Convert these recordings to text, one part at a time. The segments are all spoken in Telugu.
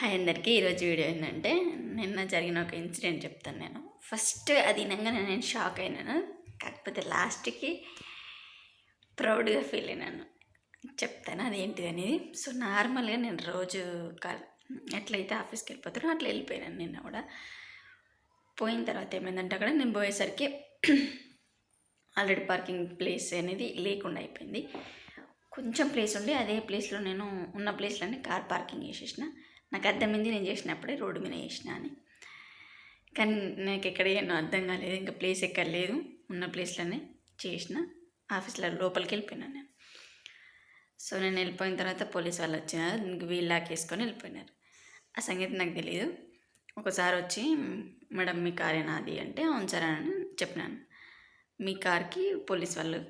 హాయ్ అందరికీ ఈరోజు వీడియో ఏంటంటే నిన్న జరిగిన ఒక ఇన్సిడెంట్ చెప్తాను నేను. ఫస్ట్ అది వినంగానే నేను షాక్ అయినాను. కాకపోతే లాస్ట్కి ప్రౌడ్గా ఫీల్ అయినాను. చెప్తాను అదేంటిది అనేది. సో నార్మల్గా నేను రోజు కాల్ ఎట్లయితే ఆఫీస్కి వెళ్ళిపోతానో అట్లా వెళ్ళిపోయాను నిన్న కూడా. పోయిన తర్వాత ఏమైందంటే అక్కడ నేను పోయేసరికి ఆల్రెడీ పార్కింగ్ ప్లేస్ అనేది లేకుండా అయిపోయింది. కొంచెం ప్లేస్ ఉండి అదే ప్లేస్లో నేను ఉన్న ప్లేస్లోనే కార్ పార్కింగ్ చేసేసిన. నాకు అర్థమైంది నేను చేసినప్పుడే రోడ్డు మీద చేసిన అని. కానీ నాకు ఎక్కడ ఏమో అర్థం కాలేదు ఇంకా ప్లేస్ ఎక్కడ లేదు ఉన్న ప్లేస్లోనే చేసిన ఆఫీస్లో లోపలికి వెళ్ళిపోయినాను నేను. సో నేను వెళ్ళిపోయిన తర్వాత పోలీస్ వాళ్ళు వచ్చినారు దీనికి వీల్ లాక్ వేసుకొని వెళ్ళిపోయినారు. ఆ సంగతి నాకు తెలియదు ఒకసారి వచ్చి మేడం మీ కారే నాది? అంటే అవును సార్ అని చెప్పినాను. మీ కార్కి పోలీస్ వాళ్ళు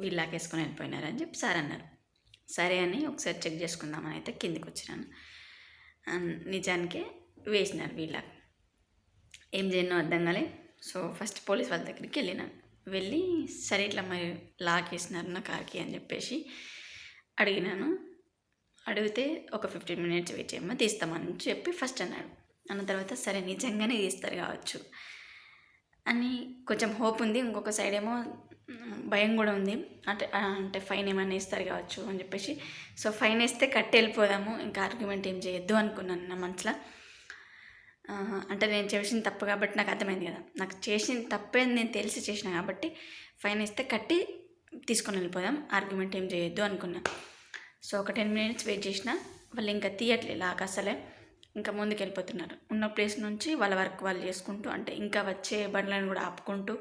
వీల్ లాక్ వెళ్ళిపోయినారు అని చెప్పి సార్ అన్నారు. సరే అని ఒకసారి చెక్ చేసుకుందామని అయితే కిందికి వచ్చినాను. నిజానికే వేసినారు వీళ్ళ. ఏం చేయనో అర్థం కాలే. సో ఫస్ట్ పోలీస్ వాళ్ళ దగ్గరికి వెళ్ళినాను వెళ్ళి సరే ఇట్లా మరి లాక్ వేసినారు నా కార్కి అని చెప్పేసి అడిగినాను. అడిగితే ఒక ఫిఫ్టీన్ మినిట్స్ వెయిట్ చేయమో తీస్తామని చెప్పి ఫస్ట్ అన్నాడు. అన్న తర్వాత సరే నిజంగానే తీస్తారు కావచ్చు అని కొంచెం హోప్ ఉంది. ఇంకొక సైడ్ ఏమో భయం కూడా ఉంది. అంటే అంటే ఫైన్ ఏమైనా ఇస్తారు కావచ్చు అని చెప్పేసి. సో ఫైన్ వేస్తే కట్టి వెళ్ళిపోదాము. ఇంకా ఆర్గ్యుమెంట్ ఏం చేయొద్దు అనుకున్నాను నా మనసులో. అంటే నేను చేసిన తప్పు కాబట్టి నాకు అర్థమైంది కదా. నాకు చేసిన తప్పే నేను తెలిసి చేసిన కాబట్టి ఫైన్ వేస్తే కట్టి తీసుకొని వెళ్ళిపోదాం. ఆర్గ్యుమెంట్ ఏం చేయొద్దు అనుకున్నా. సో ఒక టెన్ మినిట్స్ వెయిట్ చేసిన. వాళ్ళు ఇంకా తీయట్లేదు లాక్ అసలే ఇంకా ముందుకు వెళ్ళిపోతున్నారు ఉన్న ప్లేస్ నుంచి వాళ్ళ వర్క్ వాళ్ళు చేసుకుంటూ అంటే ఇంకా వచ్చే బండ్లను కూడా ఆపుకుంటూ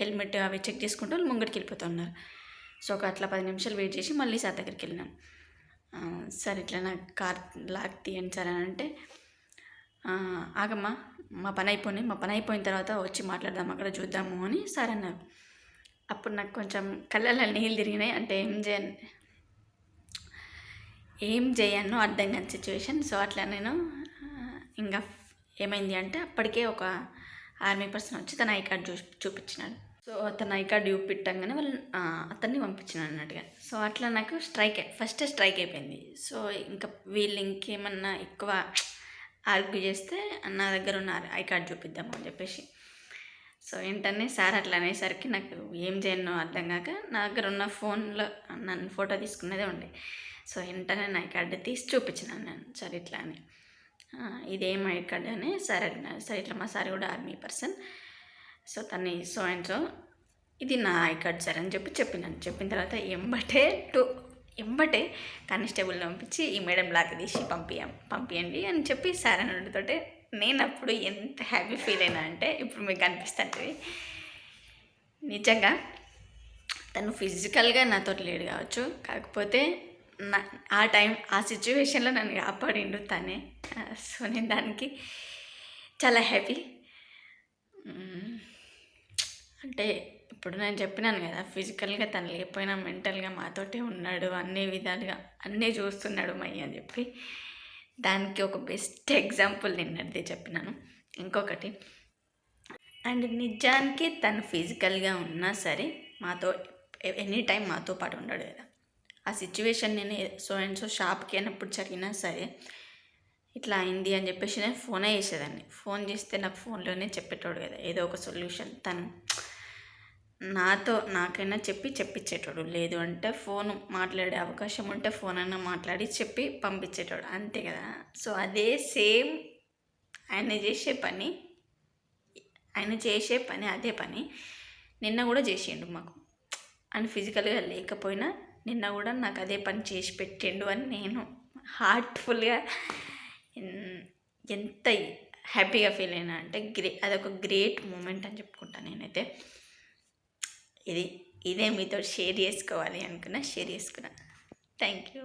హెల్మెట్ అవి చెక్ చేసుకుంటూ వాళ్ళు ముంగడికి వెళ్ళిపోతున్నారు సో ఒక అట్లా పది నిమిషాలు వెయిట్ చేసి మళ్ళీ సార్ దగ్గరికి వెళ్ళినాం. సార్ ఇట్లా నాకు కార్ లాక్ తీయండి సార్ అని అంటే ఆగమ్మా మా పని అయిపోయింది. మా పని అయిపోయిన తర్వాత వచ్చి మాట్లాడదాం అక్కడ చూద్దాము అని సార్ అన్నారు. అప్పుడు నాకు కొంచెం కళ్ళల్లో నీళ్ళు తిరిగినాయి. అంటే ఏం చేయను ఏం చేయను అర్థం కాని సిచ్యువేషన్ సో అట్లా నేను ఇంకా ఏమైంది అంటే అప్పటికే ఒక ఆర్మీ పర్సన్ వచ్చి తన ఐ కార్డ్ చూ చూపించినాడు. సో తన ఐ కార్డ్ చూపించగానే వాళ్ళు అతన్ని పంపించినాడు అన్నట్టుగా. సో అట్లా నాకు స్ట్రైక్ ఫస్ట్ స్ట్రైక్ అయిపోయింది. సో ఇంకా వీళ్ళు ఇంకేమన్నా ఎక్కువ ఆర్గ్యూ చేస్తే నా దగ్గర ఉన్న ఐ కార్డ్ చూపిద్దాము అని చెప్పేసి. సో ఏంటనే సార్ అట్లా అనేసరికి నాకు ఏం చేయను అర్థం కాక నా దగ్గర ఉన్న ఫోన్లో నన్ను ఫోటో తీసుకున్నదే ఉండే. సో వెంటనే నా ఐ కార్డు తీసి చూపించినాను నేను సరే ఇట్లా అని. ఇదేం ఐ కార్డ్ అని సార్ అడిగినారు సార్ ఇట్లా మా సార్ కూడా ఆర్మీ పర్సన్. సో తన్ని సో అండ్ సో ఇది నా ఐ కార్డ్ సార్ అని చెప్పి చెప్పినాను. చెప్పిన తర్వాత ఎంబటే టు ఎంబటే కానిస్టేబుల్ పంపించి ఈ మేడం బ్లాక్ తీసి పంపియం పంపియండి అని చెప్పి సార్ అని నేను అప్పుడు ఎంత హ్యాపీ ఫీల్ అయినా అంటే ఇప్పుడు మీకు అనిపిస్తుంది నిజంగా తను ఫిజికల్గా నాతో లేడు కావచ్చు కాకపోతే ఆ టైం ఆ సిచ్యువేషన్లో నన్ను కాపాడిండు తనే. సో నేను దానికి చాలా హ్యాపీ. అంటే ఇప్పుడు నేను చెప్పినాను కదా ఫిజికల్గా తను లేకపోయినా మెంటల్గా మాతోటే ఉన్నాడు అన్ని విధాలుగా అన్నీ చూస్తున్నాడు మయ్య అని చెప్పి దానికి ఒక బెస్ట్ ఎగ్జాంపుల్ నిన్నటిదే చెప్పినాను. ఇంకొకటి అండ్ నిజానికి తను ఫిజికల్గా ఉన్నా సరే మాతో ఎనీ టైం మాతో పాటు ఉన్నాడు కదా. ఆ సిచ్యువేషన్ నేను సో అండ్ సో షాప్కి అయినప్పుడు జరిగినా సరే ఇట్లా అయింది అని చెప్పేసి నేను ఫోనే చేసేదాన్ని. ఫోన్ చేస్తే నాకు ఫోన్లోనే చెప్పేటోడు కదా ఏదో ఒక సొల్యూషన్ తను నాతో నాకైనా చెప్పి చెప్పించేటోడు. లేదు అంటే ఫోన్ మాట్లాడే అవకాశం ఉంటే ఫోన్ అయినా మాట్లాడి చెప్పి పంపించేటోడు. అంతే కదా? సో అదే సేమ్ ఆయన చేసే పని ఆయన చేసే పని అదే పని నిన్న కూడా చేసిండు మాకు. ఆయన ఫిజికల్గా లేకపోయినా నిన్న కూడా నాకు అదే పని చేసి పెట్టిండు అని నేను హార్ట్ఫుల్గా ఎంత హ్యాపీగా ఫీల్ అయినా అంటే గ్రే అదొక గ్రేట్ మూమెంట్ అని చెప్పుకుంటాను నేనైతే. ఇది ఇదే మీతో షేర్ చేసుకోవాలి అనుకున్నా షేర్ చేసుకున్నా. Thank you